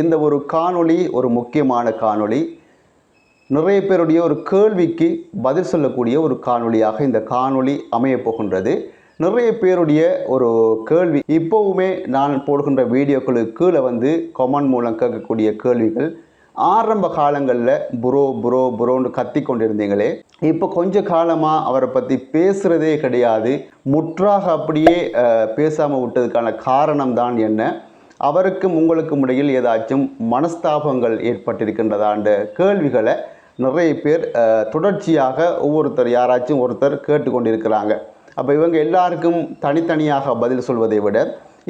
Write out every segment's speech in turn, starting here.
இந்த ஒரு காணொளி ஒரு முக்கியமான காணொளி. நிறைய பேருடைய ஒரு கேள்விக்கு பதில் சொல்லக்கூடிய ஒரு காணொளியாக இந்த காணொளி அமையப் போகின்றது. நிறைய பேருடைய ஒரு கேள்வி இப்போவுமே நான் போடுகின்ற வீடியோக்களுக்கு கீழே வந்து கமெண்ட் மூலம் கேட்கக்கூடிய கேள்விகள் ஆரம்ப காலங்களில் புரோ புரோ புரோன்னு கத்தி கொண்டிருந்தீங்களே. இப்போ கொஞ்ச காலமாக அவரை பற்றி பேசுகிறதே கிடையாது. முற்றாக அப்படியே பேசாமல் விட்டதுக்கான காரணம் தான் என்ன? அவருக்கும் உங்களுக்கும் இடையில் ஏதாச்சும் மனஸ்தாபங்கள் ஏற்பட்டிருக்கின்றதான்ற கேள்விகளை நிறைய பேர் தொடர்ச்சியாக ஒவ்வொருத்தர் யாராச்சும் ஒருத்தர் கேட்டுக்கொண்டிருக்கிறாங்க. அப்போ இவங்க எல்லாருக்கும் தனித்தனியாக பதில் சொல்வதை விட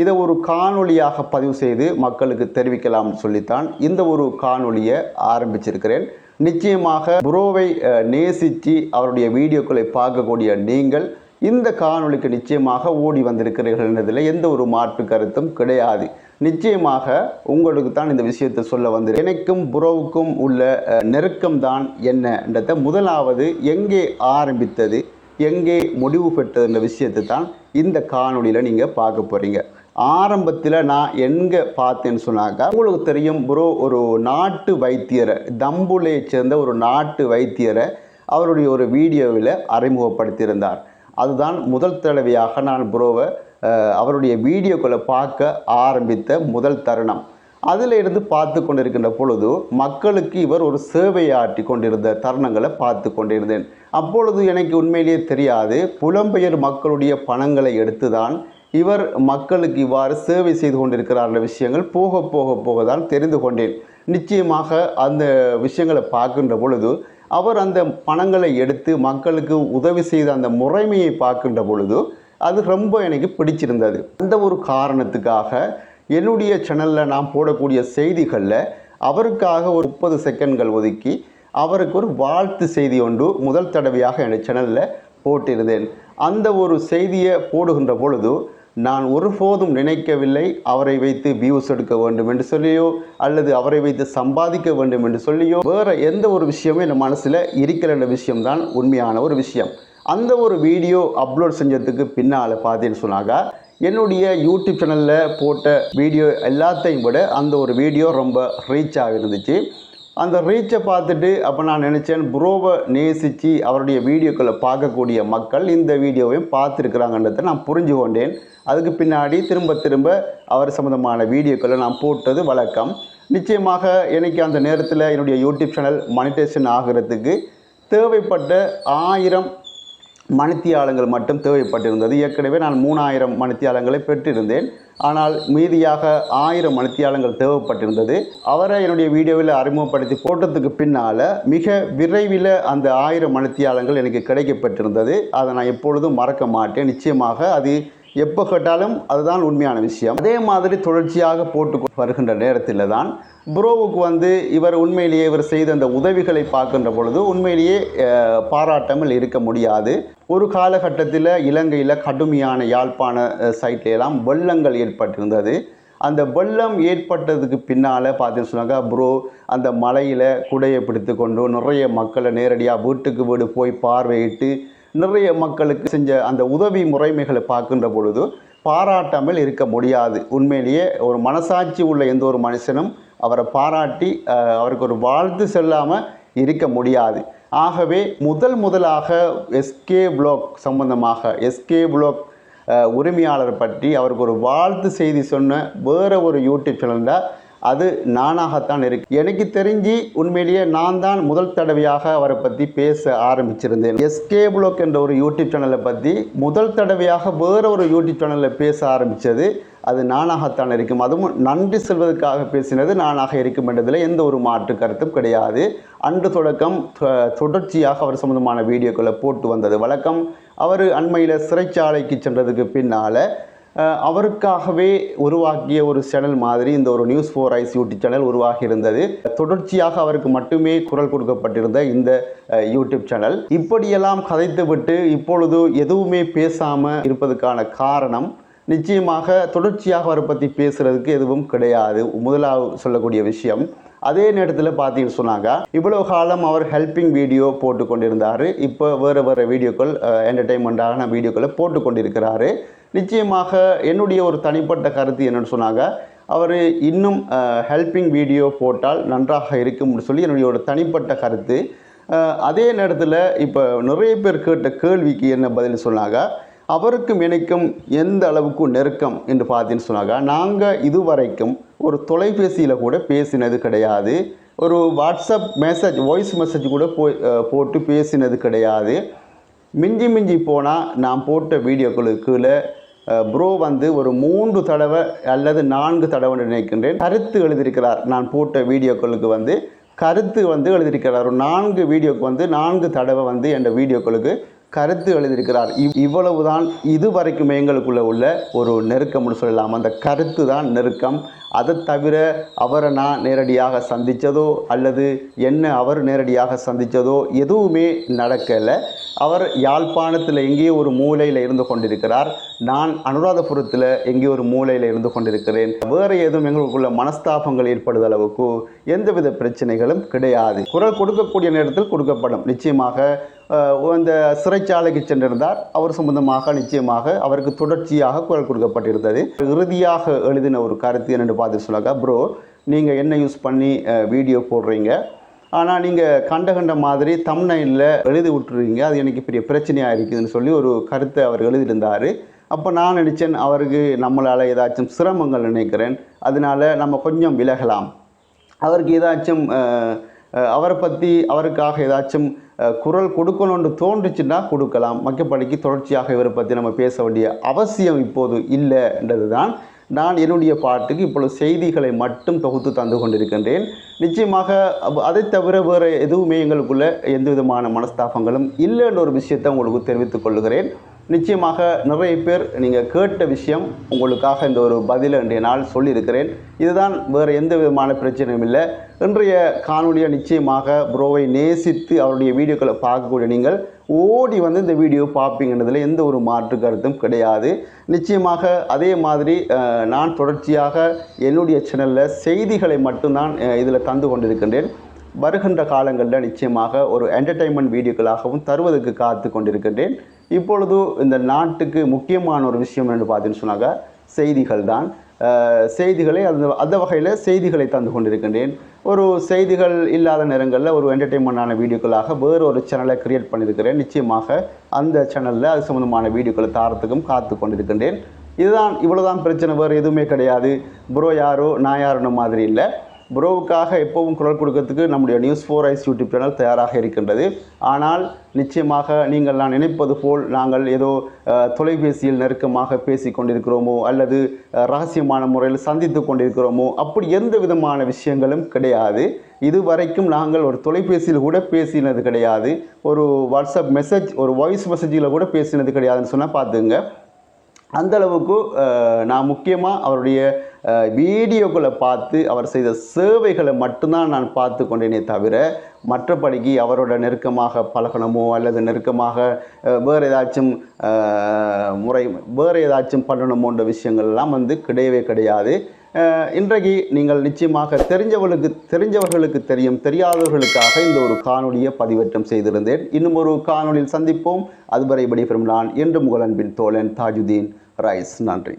இதை ஒரு காணொளியாக பதிவு செய்து மக்களுக்கு தெரிவிக்கலாம் சொல்லித்தான் இந்த ஒரு காணொளியை ஆரம்பிச்சிருக்கிறேன். நிச்சயமாக புரோவை நேசித்து அவருடைய வீடியோக்களை பார்க்கக்கூடிய நீங்கள் இந்த காணொளிக்கு நிச்சயமாக ஓடி வந்திருக்கிறீர்கள் என்பதில் எந்த ஒரு மாற்று கருத்தும் கிடையாது. நிச்சயமாக உங்களுக்கு தான் இந்த விஷயத்தை சொல்ல வந்து எனக்கும் புரோவுக்கும் உள்ள நெருக்கம் நெருக்கம்தான் என்னன்றத முதலாவது எங்கே ஆரம்பித்தது எங்கே முடிவு பெற்றதுன்ற விஷயத்தை தான் இந்த காணொலியில் நீங்கள் பார்க்க போகிறீங்க ஆரம்பத்தில் நான் எங்கே பார்த்தேன்னு சொன்னாக்கா உங்களுக்கு தெரியும் ப்ரோ ஒரு நாட்டு வைத்தியரை தம்புலையை சேர்ந்த ஒரு நாட்டு வைத்தியரை அவருடைய ஒரு வீடியோவில் அறிமுகப்படுத்தியிருந்தார். அதுதான் முதல் தடவையாக நான் ப்ரோவை அவருடைய வீடியோக்களை பார்க்க ஆரம்பித்த முதல் தருணம். அதில் இருந்து பார்த்து கொண்டிருக்கின்ற பொழுது மக்களுக்கு இவர் ஒரு சேவையாற்றி கொண்டிருந்த தருணங்களை பார்த்து கொண்டிருந்தேன். அப்பொழுது எனக்கு உண்மையிலேயே தெரியாது புலம்பெயர் மக்களுடைய பணங்களை எடுத்துதான் இவர் மக்களுக்கு இவ்வாறு சேவை செய்து கொண்டிருக்கிறார்கள் விஷயங்கள் போக போக போக தான் தெரிந்து கொண்டேன். நிச்சயமாக அந்த விஷயங்களை பார்க்கின்ற பொழுது அவர் அந்த பணங்களை எடுத்து மக்களுக்கு உதவி செய்த அந்த முறைமையை பார்க்கின்ற பொழுது அது ரொம்ப எனக்கு பிடிச்சிருந்தது. அந்த ஒரு காரணத்துக்காக என்னுடைய சேனலில் நான் போடக்கூடிய செய்திகளில் அவருக்காக ஒரு முப்பது செகண்ட்கள் ஒதுக்கி அவருக்கு ஒரு வாழ்த்து செய்தி ஒன்று முதல் தடவையாக என் சேனலில் போட்டிருந்தேன். அந்த ஒரு செய்தியை போடுகின்ற பொழுது நான் ஒருபோதும் நினைக்கவில்லை அவரை வைத்து வியூஸ் எடுக்க வேண்டும் என்று சொல்லியோ அல்லது அவரை வைத்து சம்பாதிக்க வேண்டும் என்று சொல்லியோ வேறு எந்த ஒரு விஷயமும் என் மனசில் இருக்கிற விஷயம்தான் உண்மையான ஒரு விஷயம். அந்த ஒரு வீடியோ அப்லோட் செஞ்சதுக்கு பின்னால் பார்த்தீங்கன்னு சொன்னாங்க என்னுடைய யூடியூப் சேனலில் போட்ட வீடியோ எல்லாத்தையும் விட அந்த ஒரு வீடியோ ரொம்ப ரீச் ஆகிருந்துச்சு அந்த ரீச்சை பார்த்துட்டு அப்போ நான் நினச்சேன் புரோவை நேசித்து அவருடைய வீடியோக்களை பார்க்கக்கூடிய மக்கள் இந்த வீடியோவையும் பார்த்துருக்குறாங்கன்றதை நான் புரிஞ்சு கொண்டேன். அதுக்கு பின்னாடி திரும்ப திரும்ப அவர் சம்மந்தமான வீடியோக்களை நான் போட்டது வழக்கம். நிச்சயமாக எனக்கு அந்த நேரத்தில் என்னுடைய யூடியூப் சேனல் மானிட்டேஷன் ஆகிறதுக்கு தேவைப்பட்ட ஆயிரம் மணித்தியாலங்கள் மட்டும் தேவைப்பட்டிருந்தது. ஏற்கனவே நான் மூணாயிரம் மணித்தியாலங்களை பெற்றிருந்தேன். ஆனால் மீதியாக ஆயிரம் மணித்தியாலங்கள் தேவைப்பட்டிருந்தது. அவரை என்னுடைய வீடியோவில் அறிமுகப்படுத்தி போட்டதுக்கு பின்னால் மிக விரைவில் அந்த ஆயிரம் மணித்தியாலங்கள் எனக்கு கிடைக்கப்பட்டிருந்தது. அதை நான் எப்பொழுதும் மறக்க மாட்டேன். நிச்சயமாக அது எப்போ கேட்டாலும் அதுதான் உண்மையான விஷயம். அதே மாதிரி தொடர்ச்சியாக போட்டு வருகின்ற நேரத்தில் தான் புரோவுக்கு வந்து இவர் உண்மையிலேயே இவர் செய்த அந்த உதவிகளை பார்க்கின்ற பொழுது உண்மையிலேயே பாராட்டாமல் இருக்க முடியாது. ஒரு காலகட்டத்தில் இலங்கையில் கடுமையான யாழ்ப்பாண சைட்லெல்லாம் வெள்ளங்கள் ஏற்பட்டிருந்தது. அந்த வெள்ளம் ஏற்பட்டதுக்கு பின்னால் பார்த்தீங்கன்னு சொன்னாக்கா ப்ரோ அந்த மலையில் குடையை பிடித்து கொண்டு நிறைய மக்களை நேரடியாக வீட்டுக்கு வீடு போய் பார்வையிட்டு நிறைய மக்களுக்கு செஞ்ச அந்த உதவி முறைமைகளை பார்க்கின்ற பொழுது பாராட்டாமல் இருக்க முடியாது. உண்மையிலேயே ஒரு மனசாட்சி உள்ள எந்த ஒரு மனுஷனும் அவரை பாராட்டி அவருக்கு ஒரு வாழ்த்து செல்லாமல் இருக்க முடியாது. ஆகவே முதல் முதலாக எஸ்கே பிளாக் சம்பந்தமாக எஸ்கே பிளாக் உரிமையாளர் பற்றி அவருக்கு ஒரு வாழ்த்து செய்தி சொன்ன வேறு ஒரு யூடியூப் சேனலில் அது நானாகத்தான் இருக்கு. எனக்கு தெரிஞ்சு உண்மையிலேயே நான் தான் முதல் தடவையாக அவரை பற்றி பேச ஆரம்பிச்சிருந்தேன். எஸ்கே புளோக் என்ற ஒரு யூடியூப் சேனலை பற்றி முதல் தடவையாக வேற ஒரு யூடியூப் சேனலில் பேச ஆரம்பித்தது அது நானாகத்தான் இருக்கும். அதுவும் நன்றி செல்வதற்காக பேசினது நானாக இருக்கும் என்றதில் எந்த ஒரு மாற்று கருத்தும் கிடையாது. அன்று தொடக்கம் தொடர்ச்சியாக அவர் சம்பந்தமான வீடியோக்களை போட்டு வந்தது. வழக்கம் அவர் அண்மையில் சிறைச்சாலைக்கு சென்றதுக்கு பின்னால் அவருக்காகவே உருவாக்கிய ஒரு சேனல் மாதிரி இந்த ஒரு news four eyes YouTube channel உருவாகி இருந்தது தொடர்ச்சியாக அவருக்கு மட்டுமே குரல் கொடுக்கப்பட்டிருந்த இந்த யூடியூப் சேனல். இப்படியெல்லாம் கதைத்துவிட்டு இப்பொழுது எதுவுமே பேசாமல் இருப்பதற்கான காரணம் நிச்சயமாக தொடர்ச்சியாக அவரை பற்றி பேசுகிறதுக்கு எதுவும் கிடையாது. முதலாவது சொல்லக்கூடிய விஷயம் அதே நேரத்தில் பார்த்தீங்கன்னு சொன்னாங்க இவ்வளோ காலம் அவர் ஹெல்பிங் வீடியோ போட்டு கொண்டிருந்தார் இப்போ வேறு வேறு வீடியோக்கள் என்டர்டெயின்மெண்ட்டான வீடியோக்களை போட்டு கொண்டிருக்கிறாரு நிச்சயமாக என்னுடைய ஒரு தனிப்பட்ட கருத்து என்னென்னு சொன்னாங்க அவர் இன்னும் ஹெல்பிங் வீடியோ போட்டால் நன்றாக இருக்கும்னு சொல்லி என்னுடைய ஒரு தனிப்பட்ட கருத்து. அதே நேரத்தில் இப்போ நிறைய பேர் கேட்ட கேள்விக்கு என்ன பதில் சொன்னாங்க அவருக்கும் எனக்கும் எந்த அளவுக்கு நெருக்கம் என்று பார்த்தீங்கன்னு சொன்னாங்க நாங்கள் இதுவரைக்கும் ஒரு தொலைபேசியில் கூட பேசினது கிடையாது. ஒரு வாட்ஸ்அப் மெசேஜ் வாய்ஸ் மெசேஜ் கூட போய் போட்டு பேசினது கிடையாது. மிஞ்சி மிஞ்சி போனால் நான் போட்ட வீடியோக்களுக்குள்ள ப்ரோ வந்து ஒரு மூன்று தடவை அல்லது நான்கு தடவை நினைக்கின்றேன். கருத்து எழுதியிருக்கிறார். நான் போட்ட வீடியோக்களுக்கு வந்து கருத்து வந்து எழுதியிருக்கிறார். ஒரு நான்கு வீடியோக்கு வந்து நான்கு தடவை வந்து என் வீடியோக்களுக்கு கருத்து எழுதியிருக்கிறார். இவ் இவ்வளவுதான் இதுவரைக்கும் எங்களுக்குள்ள உள்ள ஒரு நெருக்கம்னு சொல்லலாம். அந்த கருத்து தான் நெருக்கம். அதை தவிர அவரை நான் நேரடியாக சந்தித்ததோ அல்லது என்ன அவர் நேரடியாக சந்தித்ததோ எதுவுமே நடக்கலை. அவர் யாழ்ப்பாணத்தில் எங்கேயோ ஒரு மூலையில் இருந்து கொண்டிருக்கிறார். நான் அனுராதபுரத்தில் எங்கேயோ ஒரு மூலையில் இருந்து கொண்டிருக்கிறேன். வேறு எதுவும் எங்களுக்குள்ள மனஸ்தாபங்கள் ஏற்படுத அளவுக்கு எந்தவித பிரச்சனைகளும் கிடையாது. குரல் கொடுக்கக்கூடிய நேரத்தில் கொடுக்கப்படும். நிச்சயமாக அந்த சிறைச்சாலைக்கு சென்றிருந்தார். அவர் சம்பந்தமாக நிச்சயமாக அவருக்கு தொடர்ச்சியாக குரல் கொடுக்கப்பட்டிருந்தது. இறுதியாக எழுதின ஒரு கருத்து என்னென்னு பார்த்து சொன்னாக்கா ப்ரோ நீங்கள் என்ன யூஸ் பண்ணி வீடியோ போடுறீங்க? ஆனால் நீங்கள் கண்ட கண்ட மாதிரி தம்னைனில் எழுதி விட்டுருவீங்க அது எனக்கு பெரிய பிரச்சனையாக இருக்குதுன்னு சொல்லி ஒரு கருத்தை அவர் எழுதியிருந்தார். அப்போ நான் நினச்சேன் அவருக்கு நம்மளால் ஏதாச்சும் சிரமங்கள் நினைக்கிறேன். அதனால நம்ம கொஞ்சம் விலகலாம். அவருக்கு ஏதாச்சும் அவரை பற்றி அவருக்காக ஏதாச்சும் குரல் கொடுக்கணும்னு தோன்றுச்சுன்னா கொடுக்கலாம். மக்கப்படிக்கு தொடர்ச்சியாக இவரை பற்றி நம்ம பேச வேண்டிய அவசியம் இப்போது இல்லைன்றது தான் நான் என்னுடைய பாட்டுக்கு இப்பொழுது செய்திகளை மட்டும் தொகுத்து தந்து கொண்டிருக்கின்றேன். நிச்சயமாக அதை தவிர வேறு எதுவுமே எங்களுக்குள்ள எந்த விதமான மனஸ்தாபங்களும் இல்லைன்ற ஒரு விஷயத்தை உங்களுக்கு தெரிவித்துக் கொள்கிறேன் நிச்சயமாக நிறைய பேர் நீங்கள் கேட்ட விஷயம் உங்களுக்காக இந்த ஒரு பதில் இன்றைய நாள் சொல்லியிருக்கிறேன். இதுதான் வேறு எந்த விதமான பிரச்சனையும் இல்லை. இன்றைய காணொலியை நிச்சயமாக ப்ரோவை நேசித்து அவருடைய வீடியோக்களை பார்க்கக்கூடிய நீங்கள் ஓடி வந்து இந்த வீடியோ பார்ப்பீங்கன்றதில் எந்த ஒரு மாற்று கருத்தும் கிடையாது. நிச்சயமாக அதே மாதிரி நான் தொடர்ச்சியாக என்னுடைய சேனலில் செய்திகளை மட்டும்தான் இதில் தந்து கொண்டிருக்கின்றேன். வருகின்ற காலங்களில் நிச்சயமாக ஒரு என்டர்டைன்மெண்ட் வீடியோக்களாகவும் தருவதற்கு காத்து கொண்டிருக்கின்றேன். இப்பொழுது இந்த நாட்டுக்கு முக்கியமான ஒரு விஷயம் என்று பார்த்தீங்கன்னு சொன்னாங்க செய்திகள் தான். செய்திகளை அந்த அந்த வகையில் செய்திகளை தந்து கொண்டிருக்கின்றேன். ஒரு செய்திகள் இல்லாத நேரங்களில் ஒரு என்டர்டெயின்மெண்டான வீடியோக்களாக வேறு ஒரு சேனலை கிரியேட் பண்ணியிருக்கிறேன். நிச்சயமாக அந்த சேனலில் அது சம்மந்தமான வீடியோக்களை தாரத்துக்கும் காத்து கொண்டிருக்கின்றேன். இதுதான் இவ்வளோதான் பிரச்சனை வேறு எதுவுமே கிடையாது. ப்ரோ யாரோ நான் யாருன்னு மாதிரி இல்லை. ப்ரோவுக்காக எப்பவும் குரல் கொடுக்கறதுக்கு நம்முடைய news four eyes YouTube channel தயாராக இருக்கின்றது. ஆனால் நிச்சயமாக நீங்கள் நான் நினைப்பது போல் நாங்கள் ஏதோ தொலைபேசியில் நெருக்கமாக பேசி கொண்டிருக்கிறோமோ அல்லது ரகசியமான முறையில் சந்தித்து கொண்டிருக்கிறோமோ அப்படி எந்த விதமான விஷயங்களும் கிடையாது. இதுவரைக்கும் நாங்கள் ஒரு தொலைபேசியில் கூட பேசினது கிடையாது. ஒரு வாட்ஸ்அப் மெசேஜ் ஒரு வாய்ஸ் மெசேஜில் கூட பேசினது கிடையாதுன்னு சொன்னால் பார்த்துங்க அந்தளவுக்கு நான் முக்கியமாக அவருடைய வீடியோக்களை பார்த்து அவர் செய்த சேவைகளை மட்டும்தான் நான் பார்த்து கொண்டேனே தவிர மற்றபடிக்கு அவரோட நெருக்கமாக பழகணுமோ அல்லது நெருக்கமாக வேறு ஏதாச்சும் முறை வேறு ஏதாச்சும் பண்ணணுமோன்ற விஷயங்கள்லாம் வந்து கிடையவே கிடையாது. இன்றைக்கு நீங்கள் நிச்சயமாக தெரிஞ்சவர்களுக்கு தெரிஞ்சவர்களுக்கு தெரியும் தெரியாதவர்களுக்காக இந்த ஒரு காணொலியை பதிவேற்றம் செய்திருந்தேன். இன்னும் ஒரு காணொலியில் சந்திப்போம். அதுவரை விடைபெறும் நான் என்று முகலன்பின் தோழன் தாஜுதீன் ரைஸ். நன்றி.